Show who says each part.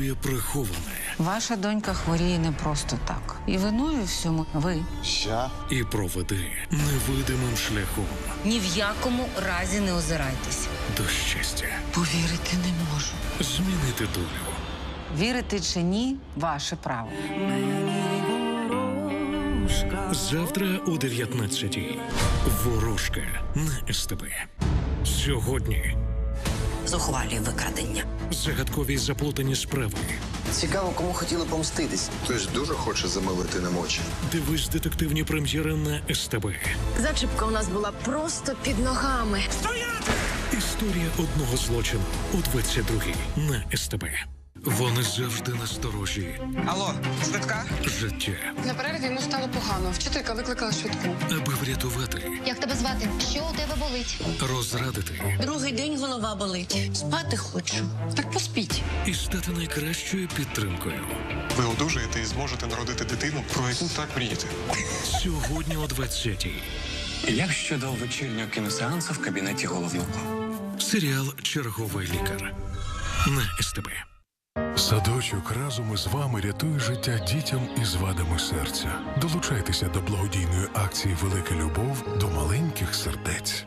Speaker 1: розслідує приховане
Speaker 2: Ваша донька хворіє не просто так. І виною всьому ви.
Speaker 3: Що?
Speaker 1: і проведе невидимим шляхом
Speaker 2: Ні в якому разі не озирайтеся.
Speaker 1: до щастя,
Speaker 2: Повірити не можу.
Speaker 1: змінити долю.
Speaker 2: Вірити чи ні ваше право.
Speaker 1: Завтра о 19-й. Ворожка на СТБ. Сьогодні
Speaker 4: зухвалі викрадення.
Speaker 1: загадкові заплутані справи.
Speaker 3: Цікаво, кому хотіли помститись.
Speaker 5: Хтось дуже хоче замилити нам очі.
Speaker 1: Дивись детективні прем'єри на СТБ.
Speaker 6: Зачіпка у нас була просто під ногами.
Speaker 1: Історія одного злочину у 22-й на СТБ. Вони завжди насторожі.
Speaker 7: Алло, швидка?
Speaker 1: Життя,
Speaker 8: На перерві йому стало погано. Вчителька викликала швидку.
Speaker 1: аби врятувати,
Speaker 9: Як тебе звати? Що у тебе болить?
Speaker 1: розрадити
Speaker 4: Другий день голова болить. Спати хочу.
Speaker 8: Так поспіть.
Speaker 1: і стати найкращою підтримкою.
Speaker 10: Ви одужаєте і зможете народити дитину, про яку так мрієте.
Speaker 1: Сьогодні о 20-й.
Speaker 11: Як щодо вечірнього кіносеансу в кабінеті головного?
Speaker 1: Серіал Черговий лікар на СТБ.
Speaker 12: Садочок разом із вами рятує життя дітям із вадами серця. Долучайтеся до благодійної акції Велика любов до маленьких сердець.